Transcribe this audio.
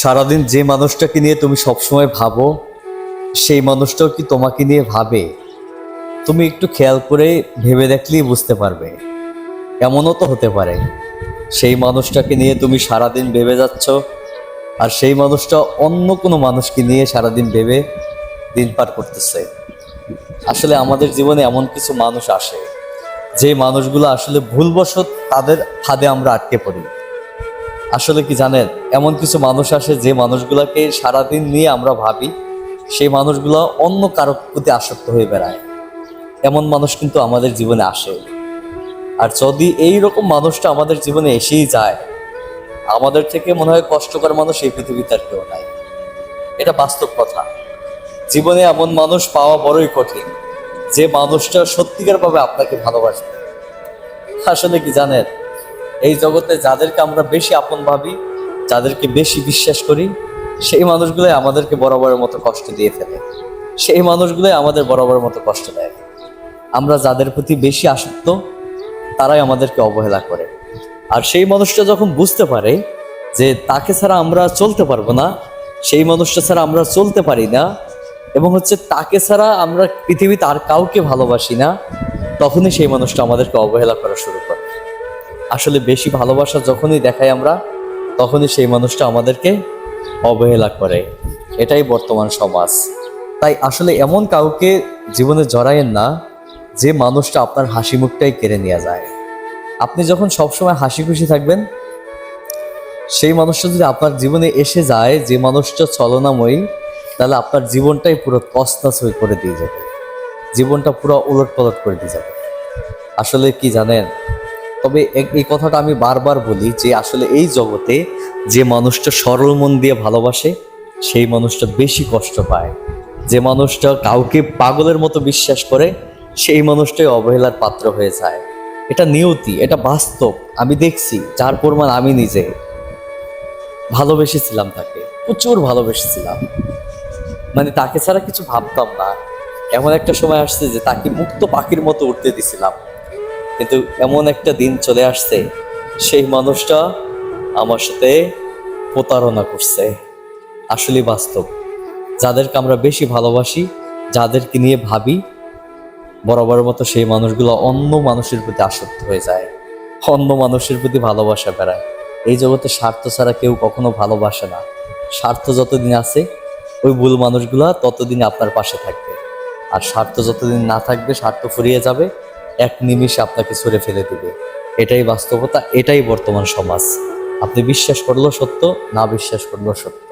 সারাদিন যে মানুষটাকে নিয়ে তুমি সবসময় ভাবো, সেই মানুষটাও কি তোমাকে নিয়ে ভাবে? তুমি একটু খেয়াল করে ভেবে দেখলেই বুঝতে পারবে। এমনও তো হতে পারে। সেই মানুষটাকে নিয়ে তুমি সারাদিন ভেবে যাচ্ছ, আর সেই মানুষটা অন্য কোনো মানুষকে নিয়ে সারাদিন ভেবে দিন পার করতেছে। আসলে আমাদের জীবনে এমন কিছু মানুষ আসে, যে মানুষগুলো আসলে ভুলবশত তাদের ফাঁদে আমরা আটকে পড়ি। আসলে কি জানেন, এমন কিছু মানুষ আসে যে মানুষগুলোকে সারাদিন নিয়ে আমরা ভাবি, সেই মানুষগুলো অন্য কারও প্রতি আসক্ত হয়ে বেড়ায়। এমন মানুষ কিন্তু আমাদের জীবনে আসে। আর যদি এই রকম মানুষটা আমাদের জীবনে এসেই যায়, আমাদের থেকে মনে হয় কষ্টকর মানুষ এই পৃথিবীতে আর কেউ নাই। এটা বাস্তব কথা। জীবনে এমন মানুষ পাওয়া বড়ই কঠিন, যে মানুষটা সত্যিকার ভাবে আপনাকে ভালোবাসবে। আসলে কি জানেন এই জগতে যাদেরকে আমরা বেশি আপন ভাবি, যাদেরকে বেশি বিশ্বাস করি, সেই মানুষগুলোই আমাদেরকে বরাবরের মতো কষ্ট দিয়ে ফেলে। সেই মানুষগুলোই আমাদের বরাবরের মতো কষ্ট দেয়। আমরা যাদের প্রতি বেশি আসক্ত, তারাই আমাদেরকে অবহেলা করে। আর সেই মানুষটা যখন বুঝতে পারে যে তাকে ছাড়া আমরা চলতে পারব না, সেই মানুষটা ছাড়া আমরা চলতে পারি না, এবং হচ্ছে তাকে ছাড়া আমরা পৃথিবীতে আর কাউকে ভালোবাসি না, তখনই সেই মানুষটা আমাদেরকে অবহেলা করা শুরু করে। আসলে বেশি ভালোবাসা যখনই দেখাই আমরা, তখনই সেই মানুষটা আমাদেরকে অবহেলা করে। এটাই বর্তমান সমাজ। তাই আসলে এমন কাউকে জীবনে জড়ায়েন না, যে মানুষটা আপনার হাসি মুখটাই কেড়ে নিয়ে যায়। আপনি যখন সবসময় হাসি খুশি থাকবেন, সেই মানুষটা যদি আপনার জীবনে এসে যায়, যে মানুষটা ছলনাময়ী, তাহলে আপনার জীবনটাই পুরো তছনছ হয়ে করে দিয়ে যাবে। জীবনটা পুরো উলট পালট করে দিয়ে যাবে। আসলে কি জানেন তবে এই কথাটা আমি বারবার বলি যে আসলে এই জগতে যে মানুষটা সরল মন দিয়ে ভালোবাসে, সেই মানুষটা বেশি কষ্ট পায়। যে মানুষটা কাউকে পাগলের মতো বিশ্বাস করে, সেই মানুষটাই অবহেলার পাত্র হয়ে যায়। এটা নিয়তি, এটা বাস্তব। আমি দেখছি, যার পরিমাণ আমি নিজে। ভালোবেসেছিলাম তাকে, প্রচুর ভালোবেসেছিলাম। মানে তাকে ছাড়া কিছু ভাবতাম না। এমন একটা সময় আসছে যে তাকে মুক্ত পাখির মতো উঠতে দিছিলাম। কিন্তু এমন একটা দিন চলে আসছে, সেই মানুষটা আমার সাথে প্রতারণা করছে। আসলে বাস্তব। যাদেরকে আমরা বেশি ভালোবাসি, যাদেরকে নিয়ে ভাবি বরাবর মতো সেই মানুষগুলো অন্য মানুষের প্রতি আসক্ত হয়ে যায়, অন্য মানুষের প্রতি ভালোবাসা বেড়ায়। এই জগতে স্বার্থ ছাড়া কেউ কখনো ভালোবাসে না। স্বার্থ যতদিন আছে, ওই ভুল মানুষগুলা ততদিন আপনার পাশে থাকবে। আর স্বার্থ যতদিন না থাকবে, স্বার্থ ফুরিয়ে যাবে এক নিমিষে আপনাকে ছুঁড়ে ফেলে দেবে। এটাই বাস্তবতা, এটাই বর্তমান সমাজ। আপনি বিশ্বাস করলেও সত্য, না বিশ্বাস করলেও সত্য।